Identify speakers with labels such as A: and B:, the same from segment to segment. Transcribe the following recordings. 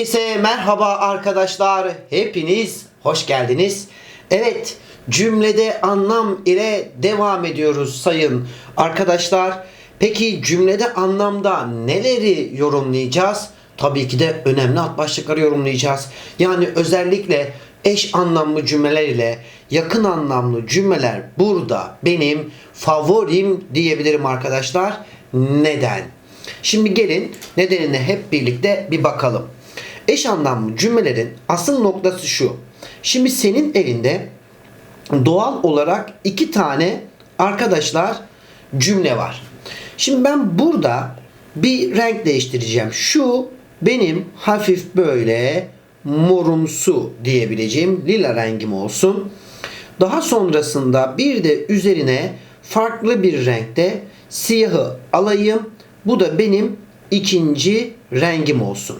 A: Herkese merhaba arkadaşlar. Hepiniz hoş geldiniz. Evet, cümlede anlam ile devam ediyoruz sayın arkadaşlar. Peki cümlede anlamda neleri yorumlayacağız? Tabii ki de önemli alt başlıkları yorumlayacağız. Yani özellikle eş anlamlı cümleler ile yakın anlamlı cümleler burada benim favorim diyebilirim arkadaşlar. Neden? Şimdi gelin nedenine hep birlikte bir bakalım. Eş anlamlı cümlelerin asıl noktası şu. Şimdi senin elinde doğal olarak iki tane arkadaşlar cümle var. Şimdi ben burada bir renk değiştireceğim. Şu benim hafif böyle morumsu diyebileceğim lila rengim olsun. Daha sonrasında bir de üzerine farklı bir renkte siyahı alayım. Bu da benim ikinci rengim olsun.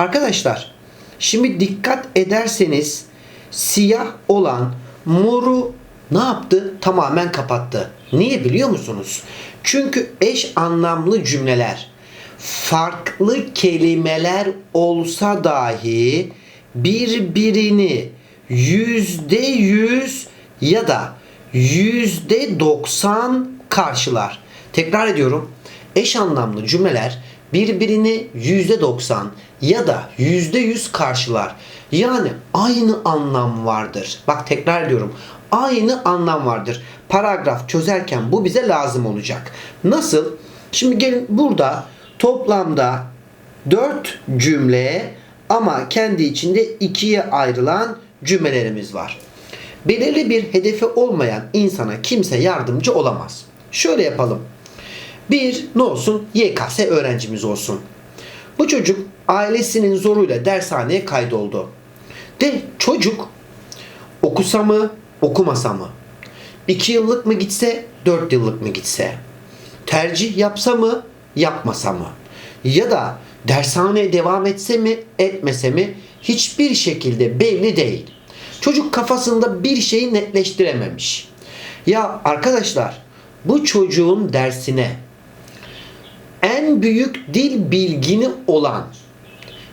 A: Arkadaşlar şimdi dikkat ederseniz siyah olan moru ne yaptı? Tamamen kapattı. Niye biliyor musunuz? Çünkü eş anlamlı cümleler farklı kelimeler olsa dahi birbirini yüzde yüz ya da yüzde doksan karşılar. Tekrar ediyorum. Eş anlamlı cümleler birbirini yüzde doksan ya da yüzde yüz karşılar. Yani aynı anlam vardır. Bak tekrar ediyorum. Aynı anlam vardır. Paragraf çözerken bu bize lazım olacak. Nasıl? Şimdi gelin burada toplamda 4 cümle ama kendi içinde ikiye ayrılan cümlelerimiz var. Belirli bir hedefi olmayan insana kimse yardımcı olamaz. Şöyle yapalım. Bir ne olsun? YKS öğrencimiz olsun. Bu çocuk ailesinin zoruyla dershaneye kaydoldu. De çocuk okusa mı, okumasa mı? 2 yıllık mı gitse, 4 yıllık mı gitse? Tercih yapsa mı, yapmasa mı? Ya da dershaneye devam etse mi, etmese mi? Hiçbir şekilde belli değil. Çocuk kafasında bir şeyi netleştirememiş. Ya arkadaşlar bu çocuğun dersine en büyük dil bilgini olan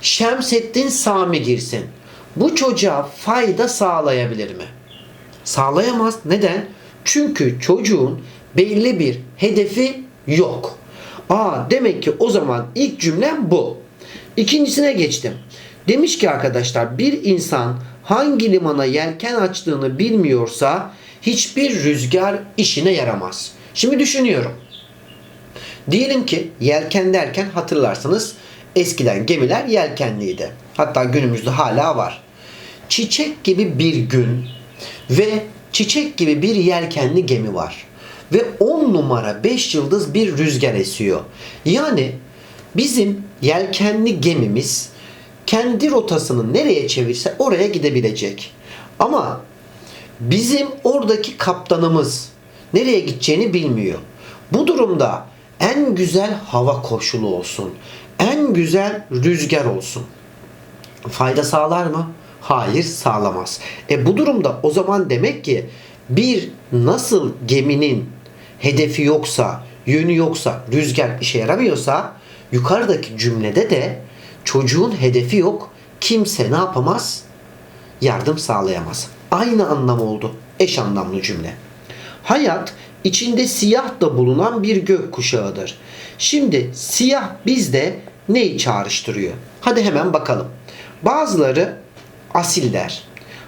A: Şemsettin Sami girsin. Bu çocuğa fayda sağlayabilir mi? Sağlayamaz. Neden? Çünkü çocuğun belli bir hedefi yok. Aa demek ki o zaman ilk cümlem bu. İkincisine geçtim. Demiş ki arkadaşlar bir insan hangi limana yelken açtığını bilmiyorsa hiçbir rüzgar işine yaramaz. Şimdi düşünüyorum. Diyelim ki yelken derken hatırlarsınız eskiden gemiler yelkenliydi. Hatta günümüzde hala var. Çiçek gibi bir gün ve çiçek gibi bir yelkenli gemi var. Ve 10 numara 5 yıldız bir rüzgar esiyor. Yani bizim yelkenli gemimiz kendi rotasını nereye çevirse oraya gidebilecek. Ama bizim oradaki kaptanımız nereye gideceğini bilmiyor. Bu durumda en güzel hava koşulu olsun. En güzel rüzgar olsun. Fayda sağlar mı? Hayır sağlamaz. E bu durumda o zaman demek ki bir nasıl geminin hedefi yoksa, yönü yoksa, rüzgar işe yaramıyorsa yukarıdaki cümlede de çocuğun hedefi yok. Kimse ne yapamaz? Yardım sağlayamaz. Aynı anlam oldu. Eş anlamlı cümle. Hayat içinde siyah da bulunan bir gök kuşağıdır. Şimdi siyah bizde neyi çağrıştırıyor? Hadi hemen bakalım. Bazıları asil der.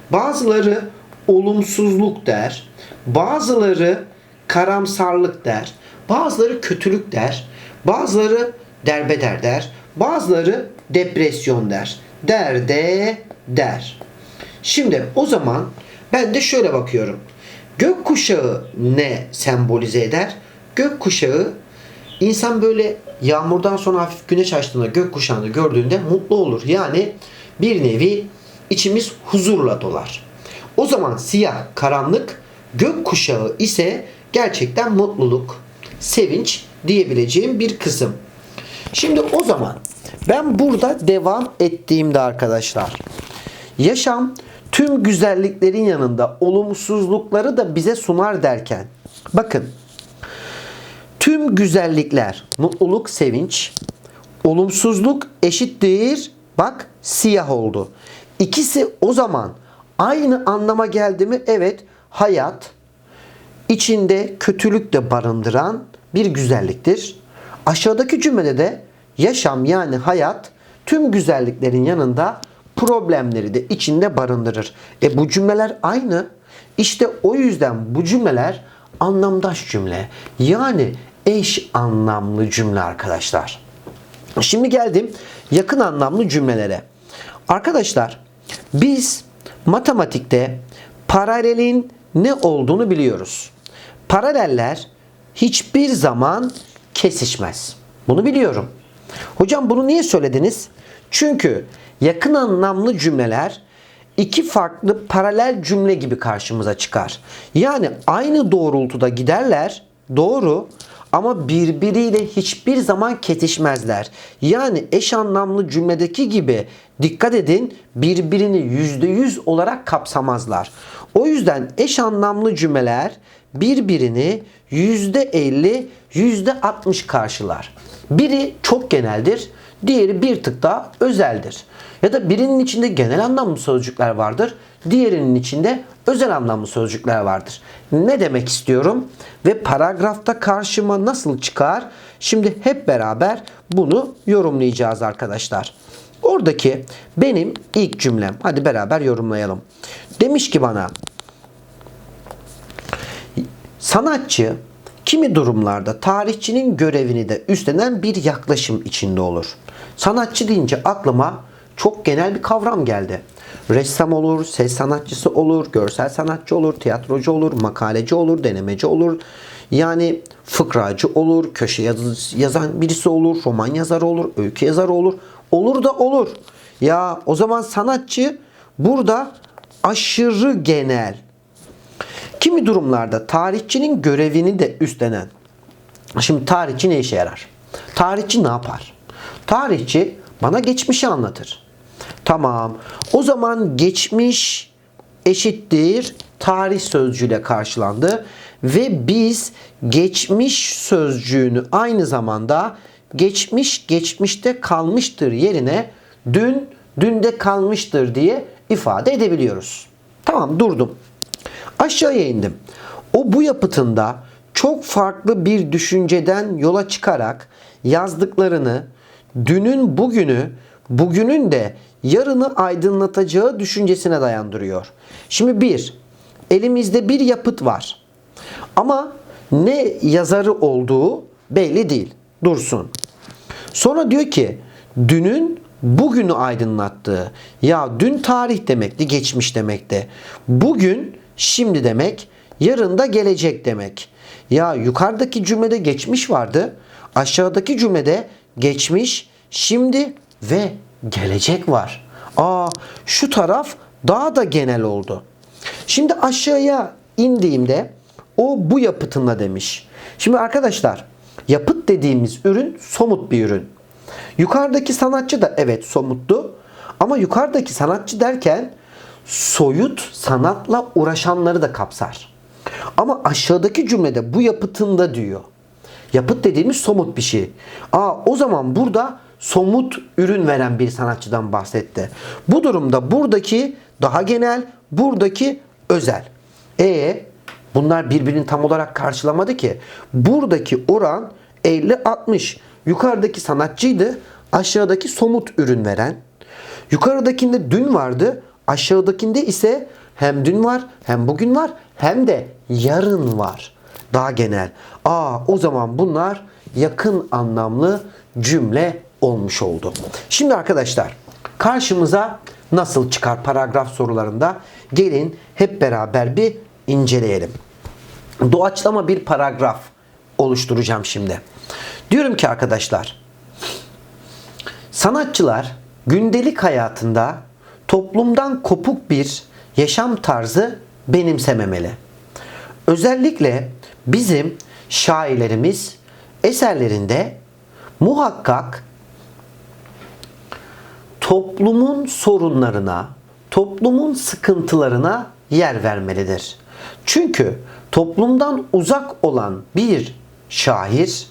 A: Bazıları olumsuzluk der. Bazıları karamsarlık der. Bazıları kötülük der. Bazıları derbeder der. Bazıları depresyon der. Der de der. Şimdi o zaman ben de şöyle bakıyorum. Gökkuşağı ne sembolize eder? Gökkuşağı insan böyle yağmurdan sonra hafif güneş açtığında gökkuşağını gördüğünde mutlu olur. Yani bir nevi içimiz huzurla dolar. O zaman siyah karanlık, gökkuşağı ise gerçekten mutluluk, sevinç diyebileceğim bir kısım. Şimdi o zaman ben burada devam ettiğimde arkadaşlar yaşam tüm güzelliklerin yanında olumsuzlukları da bize sunar derken bakın tüm güzellikler mutluluk, sevinç, olumsuzluk eşittir Bak siyah oldu. İkisi o zaman aynı anlama geldi mi? Evet. Hayat içinde kötülük de barındıran bir güzelliktir. Aşağıdaki cümlede de yaşam yani hayat tüm güzelliklerin yanında problemleri de içinde barındırır. E bu cümleler aynı. İşte o yüzden bu cümleler anlamdaş cümle. Yani eş anlamlı cümle arkadaşlar. Şimdi geldim yakın anlamlı cümlelere. Arkadaşlar biz matematikte paralelin ne olduğunu biliyoruz. Paraleller hiçbir zaman kesişmez. Bunu biliyorum. Hocam bunu niye söylediniz? Çünkü yakın anlamlı cümleler iki farklı paralel cümle gibi karşımıza çıkar. Yani aynı doğrultuda giderler. Doğru ama birbiriyle hiçbir zaman kesişmezler. Yani eş anlamlı cümledeki gibi dikkat edin birbirini %100 olarak kapsamazlar. O yüzden eş anlamlı cümleler birbirini %50, %60 karşılar. Biri çok geneldir, diğeri bir tık daha özeldir. Ya da birinin içinde genel anlamlı sözcükler vardır, diğerinin içinde özel anlamlı sözcükler vardır. Ne demek istiyorum ve paragrafta karşıma nasıl çıkar? Şimdi hep beraber bunu yorumlayacağız arkadaşlar. Oradaki benim ilk cümlem. Hadi beraber yorumlayalım. Demiş ki bana sanatçı kimi durumlarda tarihçinin görevini de üstlenen bir yaklaşım içinde olur. Sanatçı deyince aklıma çok genel bir kavram geldi. Ressam olur, ses sanatçısı olur, görsel sanatçı olur, tiyatrocu olur, makaleci olur, denemeci olur. Yani fıkracı olur, köşe yaz- yazan birisi olur, roman yazarı olur, öykü yazarı olur. Olur da olur. Ya o zaman sanatçı burada aşırı genel. Kimi durumlarda tarihçinin görevini de üstlenen. Şimdi tarihçi ne işe yarar? Tarihçi ne yapar? Tarihçi bana geçmişi anlatır. Tamam. O zaman geçmiş eşittir tarih sözcüğüyle karşılandı ve biz geçmiş sözcüğünü aynı zamanda geçmiş geçmişte kalmıştır yerine dün dünde kalmıştır diye ifade edebiliyoruz. Tamam durdum. Aşağıya indim. O bu yapıtında çok farklı bir düşünceden yola çıkarak yazdıklarını dünün bugünü, bugünün de yarını aydınlatacağı düşüncesine dayandırıyor. Şimdi bir, elimizde bir yapıt var. Ama ne yazarı olduğu belli değil. Dursun. Sonra diyor ki dünün bugünü aydınlattığı. Ya dün tarih demekti, geçmiş demekti. Bugün şimdi demek, yarın da gelecek demek. Ya yukarıdaki cümlede geçmiş vardı. Aşağıdaki cümlede geçmiş, şimdi ve gelecek var. Aa şu taraf daha da genel oldu. Şimdi aşağıya indiğimde o bu yapıtında demiş. Şimdi arkadaşlar yapıt dediğimiz ürün somut bir ürün. Yukarıdaki sanatçı da evet somuttu. Ama yukarıdaki sanatçı derken soyut sanatla uğraşanları da kapsar. Ama aşağıdaki cümlede bu yapıtında diyor. Yapıt dediğimiz somut bir şey. Aa o zaman burada somut ürün veren bir sanatçıdan bahsetti. Bu durumda buradaki daha genel, buradaki özel. E bunlar birbirini tam olarak karşılamadı ki. Buradaki oran 50-60. Yukarıdaki sanatçıydı, aşağıdaki somut ürün veren. Yukarıdakinde dün vardı, aşağıdakinde ise hem dün var, hem bugün var, hem de yarın var. Daha genel. Aa o zaman bunlar yakın anlamlı cümle olmuş oldu. Şimdi arkadaşlar karşımıza nasıl çıkar paragraf sorularında? Gelin hep beraber bir inceleyelim. Doğaçlama bir paragraf oluşturacağım şimdi. Diyorum ki arkadaşlar sanatçılar gündelik hayatında toplumdan kopuk bir yaşam tarzı benimsememeli. Özellikle bizim şairlerimiz eserlerinde muhakkak toplumun sorunlarına, toplumun sıkıntılarına yer vermelidir. Çünkü toplumdan uzak olan bir şair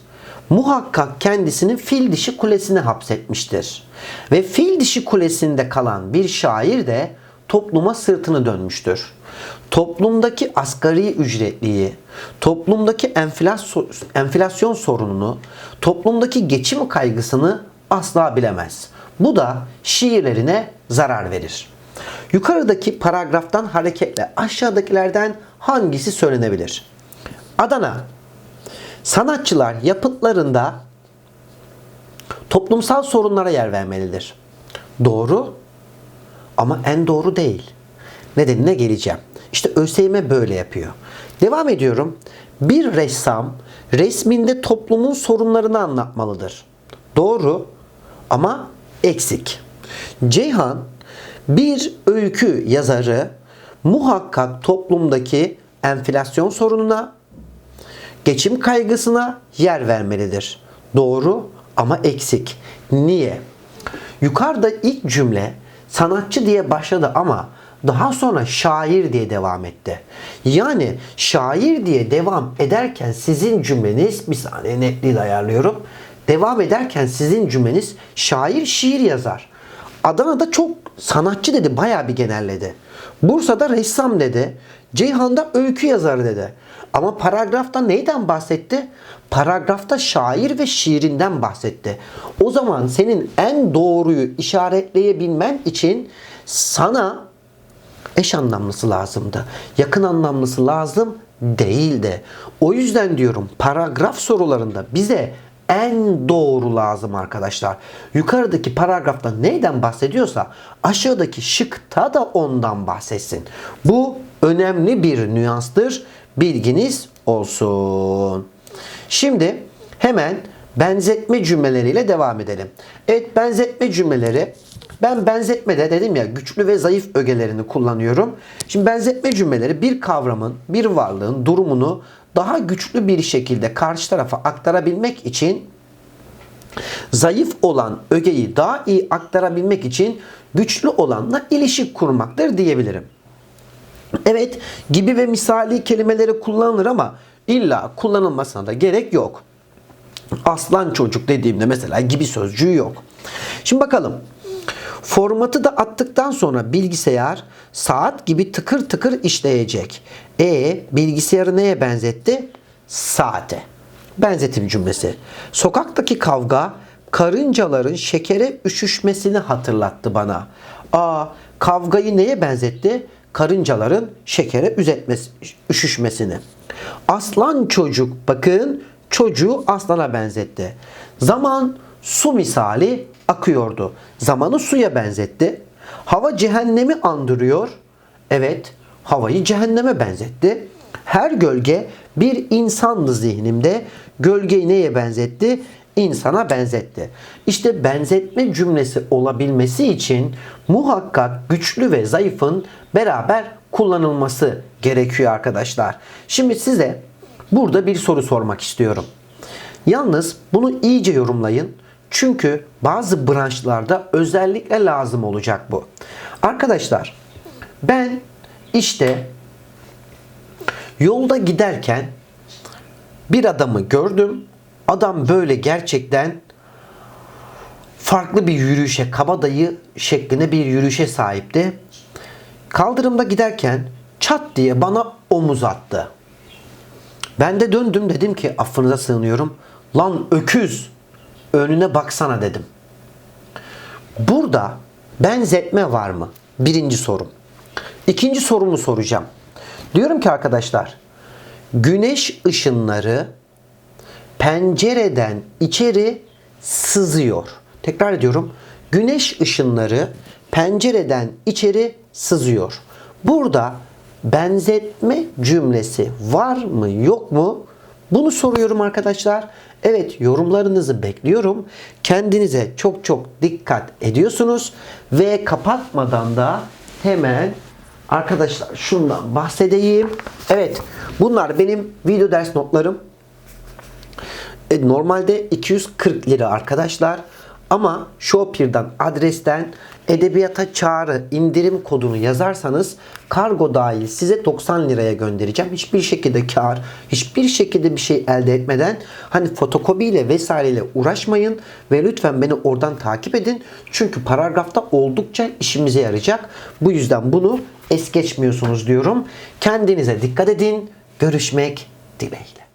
A: muhakkak kendisini fil dişi kulesine hapsetmiştir. Ve fil dişi kulesinde kalan bir şair de topluma sırtını dönmüştür. Toplumdaki asgari ücretliyi, toplumdaki enflasyon sorununu, toplumdaki geçim kaygısını asla bilemez. Bu da şiirlerine zarar verir. Yukarıdaki paragraftan hareketle aşağıdakilerden hangisi söylenebilir? Adana Sanatçılar yapıtlarında toplumsal sorunlara yer vermelidir. Doğru ama en doğru değil. Nedenine geleceğim. İşte ÖSYM böyle yapıyor. Devam ediyorum. Bir ressam resminde toplumun sorunlarını anlatmalıdır. Doğru ama eksik. Ceyhan bir öykü yazarı muhakkak toplumdaki enflasyon sorununa, geçim kaygısına yer vermelidir. Doğru ama eksik. Niye? Yukarıda ilk cümle sanatçı diye başladı ama daha sonra şair diye devam etti. Yani şair diye devam ederken sizin cümleniz bir saniye netliği ayarlıyorum. Devam ederken sizin cümleniz şair şiir yazar. Adana'da çok sanatçı dedi bayağı bir genelledi. Bursa'da ressam dedi. Ceyhan'da öykü yazarı dedi. Ama paragrafta neyden bahsetti? Paragrafta şair ve şiirinden bahsetti. O zaman senin en doğruyu işaretleyebilmen için sana eş anlamlısı lazımdı. Yakın anlamlısı lazım değildi. O yüzden diyorum paragraf sorularında bize en doğru lazım arkadaşlar. Yukarıdaki paragrafta neyden bahsediyorsa aşağıdaki şıkta da ondan bahsetsin. Bu önemli bir nüanstır. Bilginiz olsun. Şimdi hemen benzetme cümleleriyle devam edelim. Evet benzetme cümleleri ben benzetmede dedim ya güçlü ve zayıf ögelerini kullanıyorum. Şimdi benzetme cümleleri bir kavramın, bir varlığın durumunu daha güçlü bir şekilde karşı tarafa aktarabilmek için zayıf olan ögeyi daha iyi aktarabilmek için güçlü olanla ilişki kurmaktır diyebilirim. Evet gibi ve misali kelimeleri kullanılır ama illa kullanılmasına da gerek yok. Aslan çocuk dediğimde mesela gibi sözcüğü yok. Şimdi bakalım. Formatı da attıktan sonra bilgisayar saat gibi tıkır tıkır işleyecek. E bilgisayarı neye benzetti? Saate. Benzetim cümlesi. Sokaktaki kavga karıncaların şekere üşüşmesini hatırlattı bana. A kavgayı neye benzetti? Karıncaların şekere üzetmesi, üşüşmesini. Aslan çocuk bakın çocuğu aslana benzetti. Zaman su misali akıyordu. Zamanı suya benzetti. Hava cehennemi andırıyor. Evet, havayı cehenneme benzetti. Her gölge bir insandı zihnimde. Gölgeyi neye benzetti? İnsana benzetti. İşte benzetme cümlesi olabilmesi için muhakkak güçlü ve zayıfın beraber kullanılması gerekiyor arkadaşlar. Şimdi size burada bir soru sormak istiyorum. Yalnız bunu iyice yorumlayın. Çünkü bazı branşlarda özellikle lazım olacak bu. Arkadaşlar ben işte yolda giderken bir adamı gördüm. Adam böyle gerçekten farklı bir yürüyüşe, kabadayı şeklinde bir yürüyüşe sahipti. Kaldırımda giderken çat diye bana omuz attı. Ben de döndüm dedim ki affınıza sığınıyorum. Lan öküz önüne baksana dedim. Burada benzetme var mı? Birinci sorum. İkinci sorumu soracağım. Diyorum ki arkadaşlar güneş ışınları pencereden içeri sızıyor. Tekrar ediyorum. Güneş ışınları pencereden içeri sızıyor. Burada benzetme cümlesi var mı yok mu? Bunu soruyorum arkadaşlar. Evet yorumlarınızı bekliyorum. Kendinize çok çok dikkat ediyorsunuz ve kapatmadan da hemen arkadaşlar şundan bahsedeyim. Evet bunlar benim video ders notlarım. E, normalde 240 lira arkadaşlar. Ama Shopier'dan adresten edebiyata çağrı indirim kodunu yazarsanız kargo dahil size 90 liraya göndereceğim. Hiçbir şekilde kar, hiçbir şekilde bir şey elde etmeden hani fotokopiyle vesaireyle uğraşmayın ve lütfen beni oradan takip edin. Çünkü paragrafta oldukça işimize yarayacak. Bu yüzden bunu es geçmiyorsunuz diyorum. Kendinize dikkat edin. Görüşmek dileğiyle.